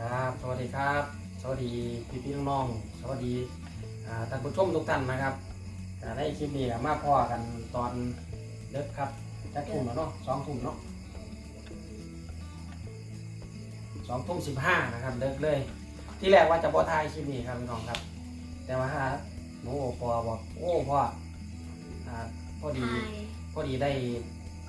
ครับ สวัสดีครับ สวัสดีพี่พี่ๆน้องๆสวัสดีอ่าท่านผู้ชมทุกท่านนะครับอ่าในคลิปนี้ก็มาพ่อกันตอนเลิกครับจักทุ่มแล้วเนาะสองทุ่มเนาะสองทุ่มสิบห้านะครับเลิกเลย ที่แรกว่าจะบ่ทายคลิปนี้ครับพี่น้องครับ แต่ว่าหนูโอปอบอกโอ้พ่ออ่าพอดีพอดีได้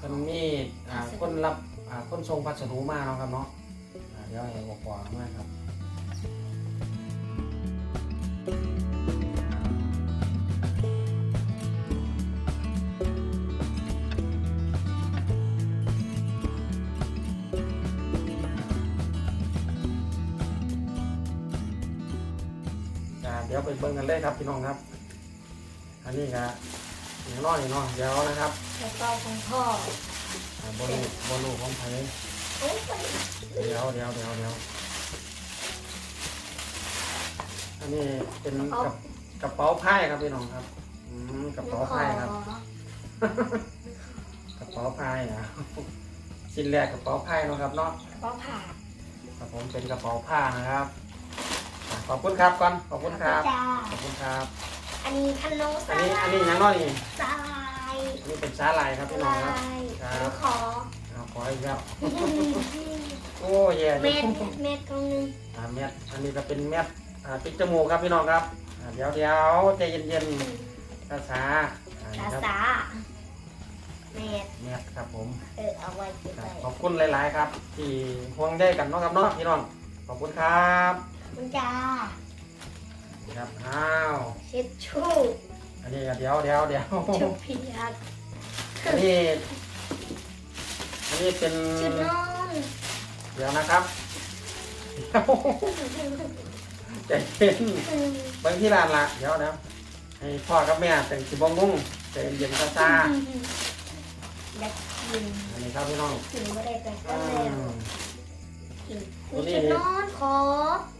คนมีอ่าคนรับอ่าคนส่งพัสดุมาเนาะครับเนาะ อ่าเดี๋ยวให้บอกว่ามาครับอ่าเดี๋ยวไปเบิ่งกันเลยครับพี่น้องครับ อันนี้ก็อย่างน้อยเนาะเดี๋ยวนะครับแล้วก็ของพ่ออ่าบอลูบอลูของไทยโอ้ย เดี๋ยวเดี๋ยวเดี๋ยวเดี๋ยวอันนี้เป็นกระกระเป๋าไพ่ครับพี่น้องครับอืมกระเป๋าไพ่ครับ กระเป๋าไพ่อะชิ้นแรกกระเป๋าไพ่เนาะครับเนาะกระเป๋าผ่าครับผมเป็นกระเป๋าผ้านะครับอะขอบคุณครับก่อนขอบคุณครับจ้าขอบคุณครับ อันนี้ขนมอันนี้อันนี้ยังน้อยนี่สาลายอันนี้เป็นสาลายครับพี่น้องครับครับแล้วขอเอาขออีกแล้ว โอ้แย่เม็ดจังเม็ดกล่องหนึงอ่าแมทอันนี้ก็เป็นแมทอ่าปิดจมูกครับพี่น้องครับอ่าเดี๋ยวเดี๋ยวใจเย็นๆภาษาอ่าภาครับษาเม็ดแมทครับผม เออเอาไว้เก็บครับไว้ขอบคุณหลาย ๆ ครับ ที่ห่วงใยกันเนาะครับเนาะพี่น้องขอบคุณครับคุณจ้าครับอ้าวเช็ดชู่อันนี้ก็เดี๋ยวเดี๋ยวเดี๋ยวชุบเพียกอันนี้อั นนี้เป็นชุดนอนเดี๋ยวนะครับเดี๋ยวใจเย็นอืมเบิ่งที่ร้านละเดี๋ยวเดี๋ยวให้พ่อกับแม่เป็นสิบงงใจเย็นๆซาอยากกินๆอันนี้ครับพี่น้องกินไม่ได้แต่ก็อืแล้วมกินตัวนี้ชุดนอนขอ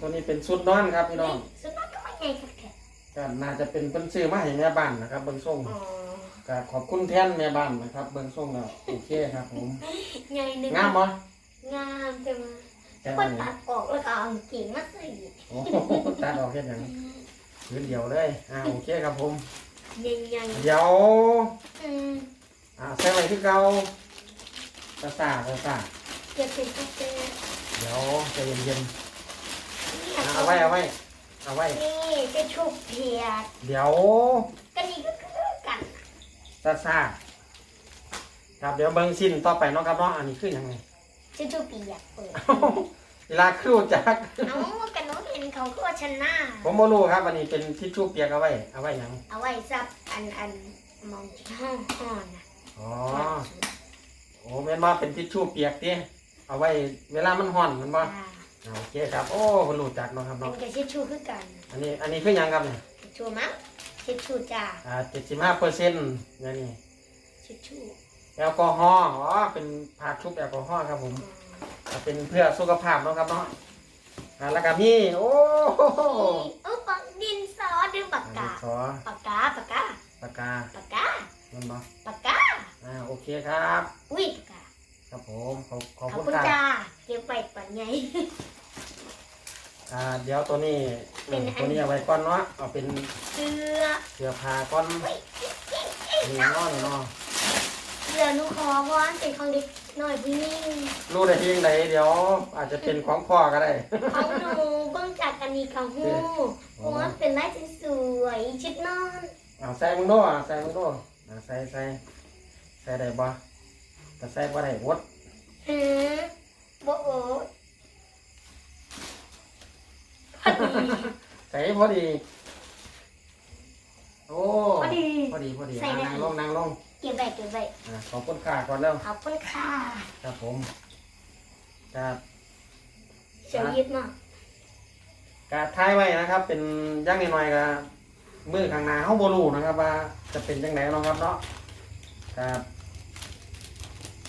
ตัวนี้เป็นชุดนอนครับพี่น้องชุดนอนก็ไม่ใหญ่ค่ะแค่ก็น่าจะเป็นเป็นซื้อมาให้แม่บ้านนะครับเบิ้งส่งอ๋อ ก็ขอบคุณแทนแม่บ้านนะครับ เบิ้งส่งแล้วโอเคครับผมใหญ่หนึ่งงามบ่งามแต่ว่าแต่คว่านตัดออกแล้วก็เอากิ่งมาใส่โอ้โหตัดออกแค่ยังพื้นเดียวเลยอ่าโอเคครับผมใหญ่ใหญ่เดี๋ยวๆอืมอ่าใส่ไว้ที่เก่าซาซาซาซาเก็บเป็นกาแฟเดี๋ยวใจเย็นนี่ๆอ่าเอาไว้เอาไว้เอาไว้นี่จะชุบเพียกเดี๋ยวกันนี่ก็คือกัน ซาซาครับเดี๋ยวเบิ้งสิ้นต่อไปเนาะครับเนาะอันนี้คือยังไงจะชุบเพียกเปิดเวลาครู่จักเอากันน้องเห็นเขาก็ชนะผมบ่รู้ครับอันนี้เป็นทิชชู่เปียกเอาไว้เอาไว้หยังเอาไว้ซับอันอันมองที่ห้องห้องนะอ๋อโอ้แม่นว่าเป็นทิชชู่เปียกติเอาไว้เวลามันร้อนแมันบ่อ่าอ่าโอเคครับ โอ้บ่รู้จักเนาะครับอันเนาะนี้ก็เช็ดชูคือกัน อันนี้อันนี้คือหยังครับเนี่ยเช็ดชูมั้ง เช็ดชูจ้าอ่า75%อย่างนี้เช็ดชูแอลกอฮอล์อ๋อเป็นผักชุบแอลกอฮอล์ครับผมอ่าเป็นเพื่อสุขภาพเนาะครับเนาะอ่าแล้วก็มีโอ้โหเออปักดินสอดึงปากอันกานี้ขอปากกาปากกาปากกาปากกามันบ่ปากกาอ่าโอเคครับ อุ้ยปากกาครับผมขอบขอบขอบคุณคุณครับจ้าเก็บไว้ปันใหญ่ อ่าเดี๋ยวตัวนี้เป็นอันตัวนี้เอาไว้ก่อนเนาะเอาเป็นเสื้อเสื้อผ้าก่อนเฮ้ยนี่เนาะนี่เนาะเสื้อหนูขอเพราะว่าเป็นของเด็กหน่อยพี่นิ่งรู้ได้เพียงใดเดี๋ยวอาจจะเป็นของพ่อก็ได้ ของหนูเบิ่งจากอันนี้ของหูเพราะว่าเป็นลายสวยๆชิดนอนเอาใส่มึงด้วยใส่มึงด้วยอ่าใส่ใส่ใส่ได้บ่แต่ใส่บ่ได้วดหือโบโอพอดี ใส่พอดี โอ้ พอดี พอดีพอดีใส่อะได้นั่งลงนั่งลงเก็บไว้เก็บไว้อ่าขอบคุณค่าก่อนแล้วขอบคุณค่ะครับผมครับเสียวยึดมากกาท้ายไว้นะครับ เป็นย่างน้อยๆกับมือข้างหน้าเฮาบ่รู้นะครับ ว่าจะเป็นจังไดเนาะครับเนาะครับ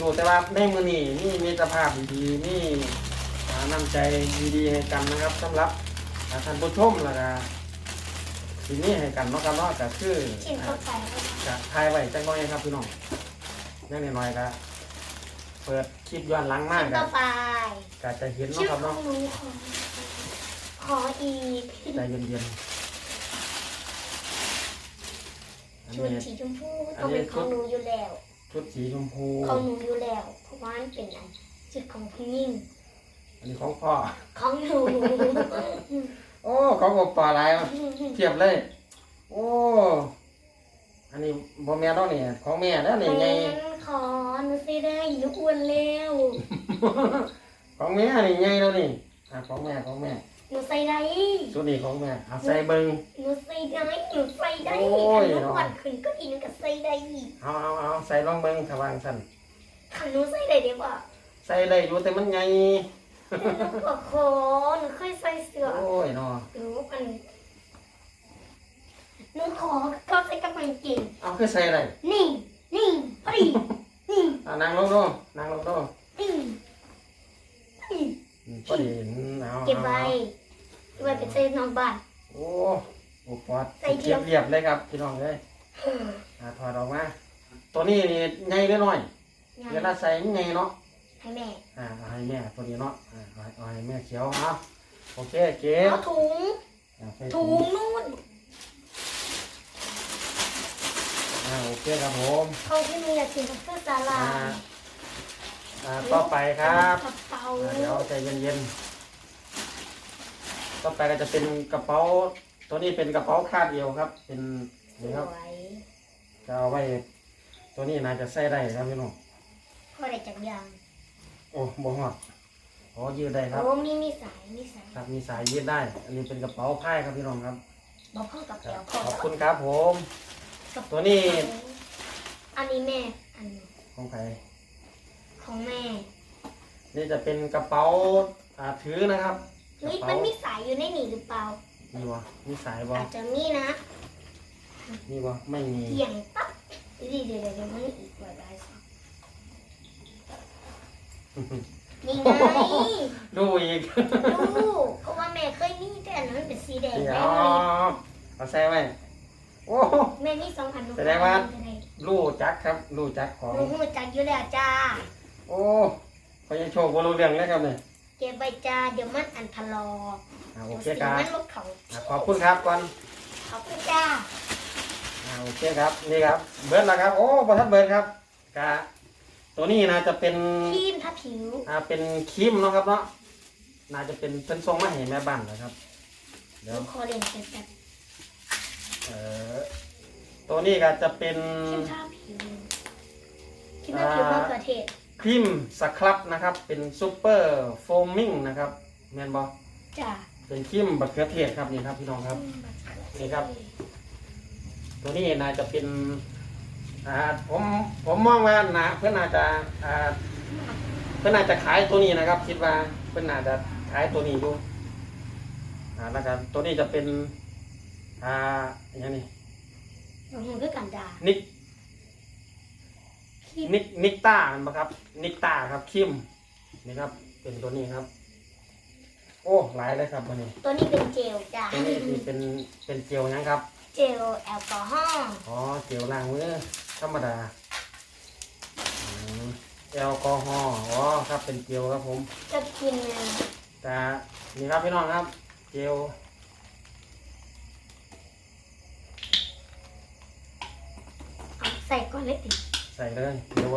รู้แต่ว่าในมื้อนี้นี่มีสภาพดีๆนี่อ่าน้ำใจดีๆให้กันนะครับสำหรับ อ่าท่านผู้ชมแล้วก็ทีนี้ให้กันเนาะครับเนาะก็คือชิ้นอ่าเข้าไปแล้วจะทายไว้จังน้อยครับพี่น้องอย่างน้อยๆก็เปิดคลิปย้อนหลังมากชิ้นกัต่อนไปก็จะเห็นชื่เนาะอครับของเนาะหนูขอขออีกใจเย็นๆอันชุดนี้ สีชมพูต้องเป็นของหนูอยู่แล้ว ชุดสีชมพู ของหนูอยู่แล้ว เพราะว่ามันเป็นอันชุดของผู้หญิง อันนี้ของพ่อ ของหนู โอ้ของผมปลาอะไรวะเทียบเลย โอ้ อันนี้บ่แม่นเนาะนี่ของแม่เด้อนี่ไงแม่ขอหนูสิได้หนูอ้วนแล้วของแม่นี่ไงแล้วนี่อะของแม่ของแม่หนูใส่ได้ชุดนี้ของแม่เอาใส่เบิ่งหนูใส่ได้หนูใส่ได้โอ้ยหนูอ้วนขึ้นก็อีกหนูก็ใส่ได้อีกเอาเอาเอาใส่ลองเบิ่งถ้าวางสั่นขันหนูใส่ได้เดี๋ยวบอกใส่ได้อยู่แต่มันให ญ่หนูก็ขอหนูเคยใส่เสื้อโอ้ยเนาะหนูอันหนูขอก็ใส่กำลังเก่งเอาคือใส่ได้นี่นี่พอดีนี่อะนั่งลงดูนั่งลงดูนี่นี่อืมพอดีเอาเก็บไว้เอาไว้เป็นใส่นอนบ้าน โอ้โอ้ปอดใส่เดีเรียยวบเรียบเลยครับพี่น้องเลยอะถอดออกมาตัวนี้นี่ใหญ่หรือน้อยงานเวลาใส่มันใหญ่เนาะ ให้แม่อ่าเอาให้แม่ตัวนี้เนาะอ่าเอาให้เอาให้แม่เขียวเอาโอเคเก็บเอาถุง อ่าใส่ถุงนู่น อ่าโอเคครับผมเขาที่หนูอยากกินกับเสื้อสาลาอ่าอ่าต่อไปครับกระเป๋าอ่าเดี๋ยวใจเย็นๆต่อไปก็จะเป็นกระเป๋า ตัวนี้เป็นกระเป๋าคาดเดียวครับ เป็นสนี่ครับวยจะเอาไว้ตัวนี้น่าจะใส่ได้ครับพี่น้องพอได้จากยางโอ้บ่ฮอดอ๋อยืดได้ครับ โอ้มีมีสายมีสายครับมีสายยืดได้ อันนี้เป็นกระเป๋าผ้ายครับพี่น้องครับ บอกพ่อกับครัเดี๋ยวบพ่อขอบคุณครับผมตัวนี้ อันนี้แม่ อันนี้ของใครของแม่นี่จะเป็นกระเป๋าอ่าถือนะครับกเฮ้ระยเป๋ามันมีสายอยู่ในนี่หรือเปล่ามีวะมีสายบ่อาจจะมีนะมีวะไม่มี เกี่ยงปั๊บเดี๋ยวเดี๋ยวเดี๋ยวมันอีกแบบได้สิ นี่ไงดูอีกดูเพราะว่าแม่เคยมีแต่อันนั้นเป็นสีแดงเดี๋ยแม่วมีเอาใส่ไว้โอ้ แม่มีสองพันแสดงว่าลู่จักครับลู่จักของ หนูหูจักอยู่แล้วจ้า โอ้พยังโชว์บรู้เรื่องเลยครับเนี่ยเก็บใบจ้าเดี๋ยวมันอันทะลอกอ่าโอเคสีครับมันลดเขาอ่าขอบคุณครับก่อนขอบคุณจ้า อ่าโอเคครับ นี่ครับ เบิร์ดแล้วครับ โอ้บอทัดเบิร์ดครับกะ ตัวนี้นะจะเป็นครีมทาผิวอ่าเป็นครีมเนาะครับเนาะน่าจะเป็นเป็นทรงมาให้แม่บ้านนะครับ เดี๋ยวลูกคอเรียนเป็นแบบเออตัวนี้ก็จะเป็นครีมทาผิวครีมทาผิวมะเขือเทศครีมสครับนะครับ เป็นซูเปอร์โฟมมิ่งนะครับแมนบอจ้าเป็นครีมบักเขือเทศครับนี่ครับพี่น้องครับ นี่ครับ ตัวนี้น่าจะเป็น อ่าผมผมมองว่านะเพื่อนน่าจะอ่าเพื่อนน่าจะขายตัวนี้นะครับ คิดว่าเพื่อนน่าจะขายตัวนี้อยู่อ่าแล้วก็ตัวนี้จะเป็นอ่าอย่างนี้หนูคือกันดานิกครีมนิกนิกต้ามันปะครับ นิกต้าครับคิมนี่ครับ เป็นตัวนี้ครับ โอ้หลายเลยครับวันนี้ตัวนี้เป็นเจลจ้าตัวนี้นี่เป็นเป็นเจลยังครับ เจลแอลกอฮอล์อ๋อเจลล้างมือ ธรรมดาอืมแอลกอฮอล์อ๋อครับเป็นเจลครับผม จะกินเนี่ยแต่นี่ครับพี่น้องครับ เจลเอาใส่ก่อนเลยติใส่เลยเดี๋ยว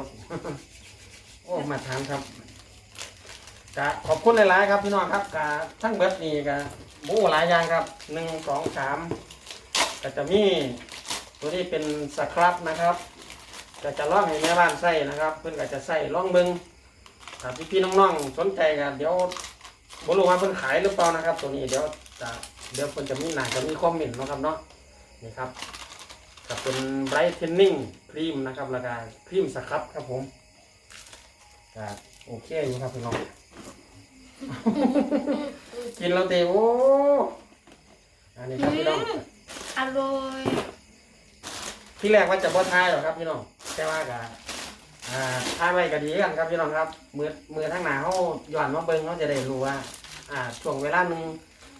โอ้มาทานครับกะขอบคุณหลายๆครับพี่น้องครับกะทั้งเบิดนี่กะบูหลายอย่างครับหนึ่งสองสามก็จะมีตัวนี้เป็นสครับนะครับ ก็จะล่องให้แม่บ้านใส่นะครับ เพื่อนก็จะใส่ล่องเบิงถ้าพี่พี่ๆน้องๆสนใจกันเดี๋ยวบรู้ว่าเพิ่นขายหรือเปล่านะครับ ตัวนี้เดี๋ยวจะเดี๋ยวเพิ่นจะมีหนาจะมีคอมเมนต์นะครับเนาะนี่ครับก็เป็นไบรท์เทนนิ่งครีมนะครับแล้วก็ครีมสครับครับผมก็โอเคอยู่ครับพี่น้องกินแล้วเตโออันนี้ครับพี่น้องอร่อย ที่แรกว่าจะบ่ทายหรอกครับพี่น้องแต่ว่ากะอ่าทายไว้ก็ดีกันครับพี่น้องครับ มือมือทั้งหนาเขาหย้อนมาเบิ่งเขาจะได้รู้ว่า อ่าช่วงเวลาหนึ่ง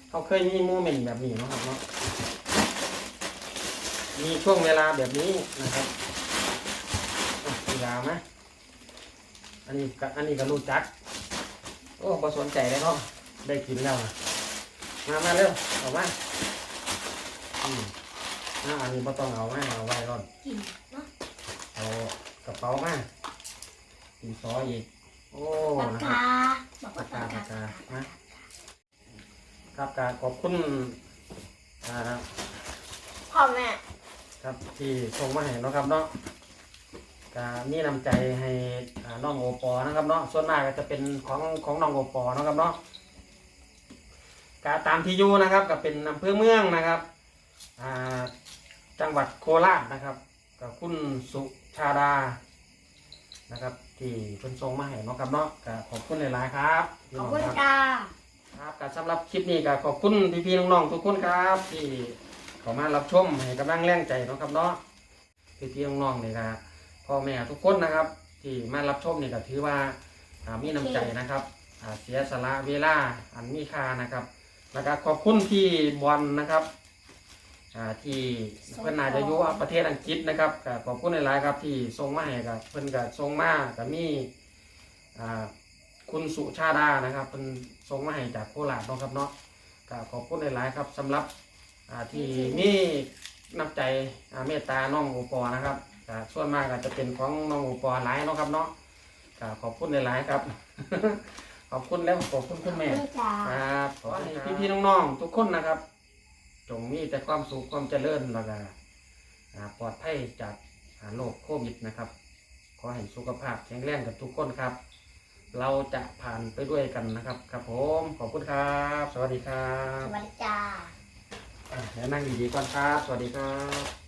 เขาเคยมีโมเมนต์แบบนี้เนาะครับเนาะมีช่วงเวลาแบบนี้นะครับอะยาวไหมอันนี้ก็อันนี้ก็รู้จัก โอ้พอสนใจเลยเนาะได้กินแล้วนะมามาเร็วเอามาอืม อ่าอันนี้ไม่ต้องเอามาเอาไว้ก่อนกินเนาะเอากระเป๋ามาดินสออีกโอ้ปากนะครับกาบอกว่าปากกาปากกานะครับกราบขอบคุณอ่า พ่อแม่ครับที่ส่งมาให้เนาะครับเนาะกามีน้ำใจให้อ่าน้องโอปอนะครับเนาะส่วนมากก็จะเป็นของของน้องโอปอเนาะครับเนาะกาตามที่อยู่นะครับก็เป็นอำเภอเมืองนะครับอ่า จังหวัดโคราชนะครับ กับคุณสุชาดานะครับ ที่เพิ่นส่งมาให้เนาะครับเนาะก็ขอบคุณหลายๆครับพี่ขอบน้องคุณครับ จ้าครับก็สำหรับคลิปนี้ก็ขอบคุณพี่ๆน้องๆทุกคนครับ ที่เข้ามารับชมให้กำลังแรงใจเนาะครับเนาะพี่ๆน้องๆนี่ครับพ่อแม่ทุกคนนะครับ ที่มารับชมนี่ก็ถือว่าอ่ามีน้ำใจนะครับอ่าเสียสละเวลาอันมีค่านะครับ แล้วก็ขอบคุณพี่บอลนะครับ อ่าที่เพิ่นน่าจะอยู่ประเทศอังกฤษนะครับก็ขอบคุณหลายๆครับที่ส่งมาให้กับเพิ่นก็ส่งมาก็มีอ่าคุณสุชาดานะครับเป็นส่งมาให้จากโคราชเนาะครับเนาะก็ขอบคุณหลายๆครับสำหรับอ่าที่มีน้ำใจอ่าเมตตาน้องโอปอนะครับก็ส่วนมากก็จะเป็นของน้องโอปอหลายเนาะครับเนาะก็ขอบคุณหลายๆครับ ขอบคุณแล้วขอบคุณคุณแม่ขอบคุณจ้า ครับขอให้พี่ๆน้องๆทุกคนนะครับ จงมีแต่ความสุขความเจริญแล้วก็อ่าปลอดภัยจากอ่าโรคโควิดนะครับ ขอให้สุขภาพแข็งแรงกับทุกคนครับ เราจะผ่านไปด้วยกันนะครับ ครับผมขอบคุณครับ สวัสดีครัสบวัสดีจ้าอะเดี๋ยวนั่งดีๆก่อนครับ สวัสดีครับ